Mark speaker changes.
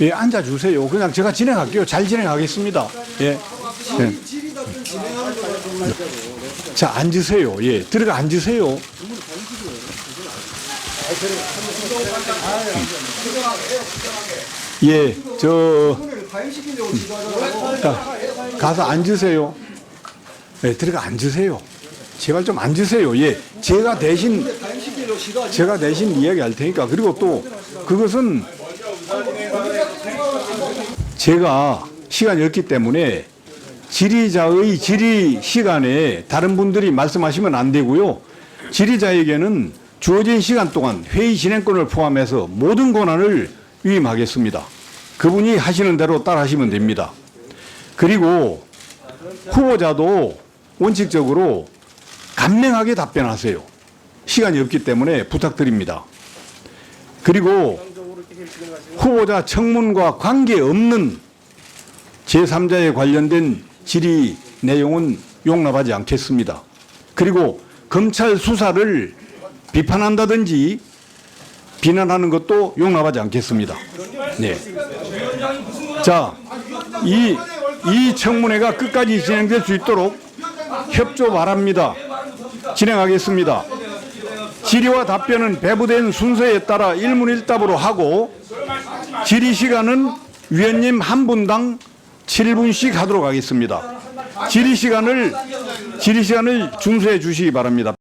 Speaker 1: 예, 앉아 주세요. 그냥 제가 진행할게요. 잘 진행하겠습니다. 예. 예. 자, 앉으세요. 예, 들어가 앉으세요. 예, 저 자, 가서 앉으세요. 예, 들어가 앉으세요. 제발 좀 앉으세요. 예, 제가 대신 제가 대신 이야기할 테니까 그리고 또 그것은 제가 시간이 없기 때문에 질의자의 질의 시간에 다른 분들이 말씀하시면 안 되고요. 질의자에게는 주어진 시간 동안 회의 진행권을 포함해서 모든 권한을 위임하겠습니다. 그분이 하시는 대로 따라 하시면 됩니다. 그리고 후보자도 원칙적으로 간명하게 답변하세요. 시간이 없기 때문에 부탁드립니다. 그리고 후보자 청문과 관계없는 제3자에 관련된 질의 내용은 용납하지 않겠습니다. 그리고 검찰 수사를 비판한다든지 비난하는 것도 용납하지 않겠습니다. 네. 자, 이, 이 청문회가 끝까지 진행될 수 있도록 협조 바랍니다. 진행하겠습니다. 질의와 답변은 배부된 순서에 따라 일문일답으로 하고 질의 시간은 위원님 한 분당 7분씩 하도록 하겠습니다. 질의 시간을 질의 시간을 준수해 주시기 바랍니다.